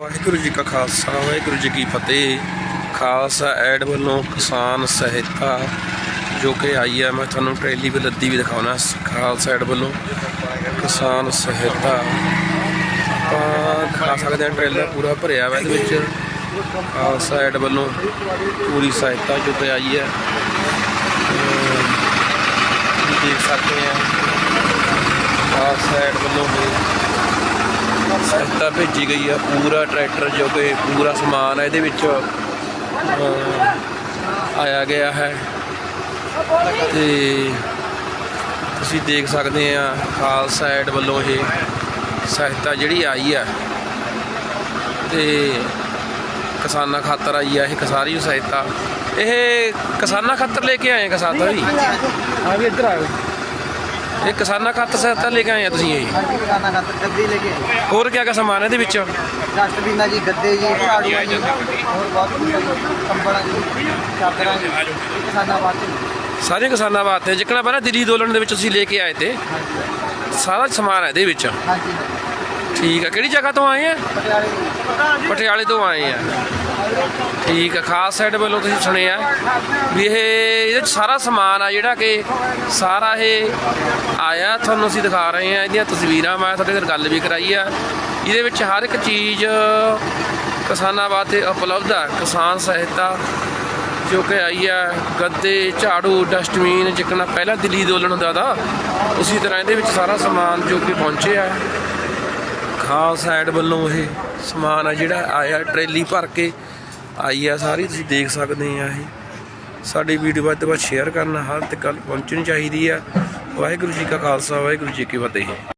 ਵਾਹਿਗੁਰੂ ਜੀ ਕਾ ਖਾਲਸਾ, ਵਾਹਿਗੁਰੂ ਜੀ ਕੀ ਫਤਿਹ। ਖਾਲਸਾ ਐਡ ਵੱਲੋਂ ਕਿਸਾਨ ਸਹਾਇਤਾ, ਜੋ ਕਿ ਆਈ ਹੈ ਮੈਂ ਤੁਹਾਨੂੰ ਟ੍ਰੇਲੀ ਵੀ ਲੱਦੀ ਵੀ ਦਿਖਾਉਣਾ ਖਾਲਸਾ ਐਡ ਵੱਲੋਂ ਕਿਸਾਨ ਸਹਾਇਤਾ। ਤਾਂ ਖਾ ਸਕਦੇ ਹਾਂ ਟ੍ਰੇਲਰ ਪੂਰਾ ਭਰਿਆ ਵਾ ਇਹਦੇ ਵਿੱਚ। ਖਾਲਸਾ ਐਡ ਵੱਲੋਂ ਪੂਰੀ ਸਹਾਇਤਾ ਜੋ ਕਿ ਆਈ ਹੈ ਦੇਖ ਸਕਦੇ ਆ। ਖਾਲਸਾ ਐਡ ਵੱਲੋਂ ਸਹਾਇਤਾ ਭੇਜੀ ਗਈ ਆ ਪੂਰਾ ਟਰੈਕਟਰ ਜੋ ਕਿ ਪੂਰਾ ਸਮਾਨ ਹੈ ਇਹਦੇ ਵਿੱਚ ਆਇਆ ਗਿਆ ਹੈ। ਤੇ ਤੁਸੀਂ ਦੇਖ ਸਕਦੇ ਆ ਖਾਲਸਾ ਐਡ ਵੱਲੋਂ ਇਹ ਸਹਾਇਤਾ ਜਿਹੜੀ ਆਈ ਆ ਤੇ ਕਿਸਾਨਾਂ ਖਾਤਰ ਆਈ ਆ ਇਹ ਕਿਸਾਰੀ ਸਹਾਇਤਾ। ਇਹ ਕਿਸਾਨਾਂ ਖਾਤਰ ਲੈ ਕੇ ਆਏ ਕਿਸਾਨਾਂ ਵੀ? ਹਾਂ ਵੀ ਇੱਧਰ ਆਓ ਇਹ ਕਿਸਾਨਾਂ ਖਾਤਰ ਸਹਾਇਤਾ ਲੈ ਕੇ ਆਏ ਆ ਤੁਸੀਂ ਇਹ। ਹਾਂਜੀ ਕਿਸਾਨਾਂ ਖਾਤਰ ਗੱਦੇ ਲੈ ਕੇ ਹੋਰ ਕਿਆ ਕਿਆ ਸਮਾਨ ਹੈ ਇਹਦੇ ਵਿੱਚ? ਡਸਟਬਿਨਾਂ ਜੀ ਗੱਦੇ ਜੀ ਝਾੜੂਆਂ ਜੀ ਹੋਰ ਬਹੁਤ ਕੁਝ ਹੈ ਜੀ। ਕੰਬਲਾਂ ਜੀ ਚਾਦਰਾਂ ਜੀ ਇਹ ਕਿਸਾਨਾਂ ਵਾਸਤੇ ਸਾਰੇ ਕਿਸਾਨਾਂ ਵਾਸਤੇ। ਜਿੱਕਣਾ ਪਹਿਲਾਂ ਦਿੱਲੀ ਅੰਦੋਲਨ ਦੇ ਵਿੱਚ ਤੁਸੀਂ ਲੈ ਕੇ ਆਏ ਤੇ। ਸਾਰਾ ਸਮਾਨ ਹੈ ਇਹਦੇ ਵਿੱਚ। ਹਾਂਜੀ। ਠੀਕ ਆ। ਕਿਹੜੀ ਜਗ੍ਹਾ ਤੋਂ ਆਏ ਆ? ਪਟਿਆਲੇ ਜੀ ਪਟਿਆਲੇ ਤੋਂ ਆਏ ਆ। ਠੀਕ ਹੈ ਖਾਸ ਸਾਈਡ ਵੱਲੋਂ ਤੁਸੀਂ ਸੁਣਿਆ ਵੀ ਇਹ ਇਹਦੇ ਵਿੱਚ ਸਾਰਾ ਸਮਾਨ ਆ, ਜਿਹੜਾ ਕਿ ਸਾਰਾ ਇਹ ਆਇਆ, ਤੁਹਾਨੂੰ ਅਸੀਂ ਦਿਖਾ ਰਹੇ ਹਾਂ, ਇਹਦੀਆਂ ਤਸਵੀਰਾਂ ਮੈਂ ਤੁਹਾਡੇ ਨਾਲ ਗੱਲ ਵੀ ਕਰਾਈ ਆ। ਇਹਦੇ ਵਿੱਚ ਹਰ ਇੱਕ ਚੀਜ਼ ਕਿਸਾਨਾਂ ਵਾਸਤੇ ਉਪਲਬਧ ਆ, ਕਿਸਾਨ ਸਹਾਇਤਾ ਜੋ ਕਿ ਆਈ ਆ, ਗੱਦੇ, ਝਾੜੂ ਡਸਟਬਿਨ ਜਿੱਕਣਾ ਪਹਿਲਾਂ ਦਿੱਲੀ ਅੰਦੋਲਨ ਹੁੰਦਾ ਦਾ ਉਸੇ ਤਰ੍ਹਾਂ ਇਹਦੇ ਵਿੱਚ ਸਾਰਾ ਸਮਾਨ ਜੋ ਕਿ ਪਹੁੰਚਿਆ। ਖਾਸ ਸਾਈਡ ਵੱਲੋਂ ਇਹ ਸਮਾਨ ਆ ਜਿਹੜਾ ਆਇਆ, ਟਰੇਲੀ ਭਰ ਕੇ ਆਈ ਆ, ਸਾਰੀ ਤੁਸੀਂ ਦੇਖ ਸਕਦੇ ਆ ਇਹ। ਸਾਡੀ ਵੀਡੀਓ ਵੱਧ ਤੋਂ ਵੱਧ ਸ਼ੇਅਰ ਕਰਨਾ, ਹਰ ਤੱਕ ਗੱਲ ਪਹੁੰਚਣੀ ਚਾਹੀਦੀ ਆ। ਵਾਹਿਗੁਰੂ ਜੀ ਕਾ ਖਾਲਸਾ, ਵਾਹਿਗੁਰੂ ਜੀ ਕੀ ਫਤਿਹ।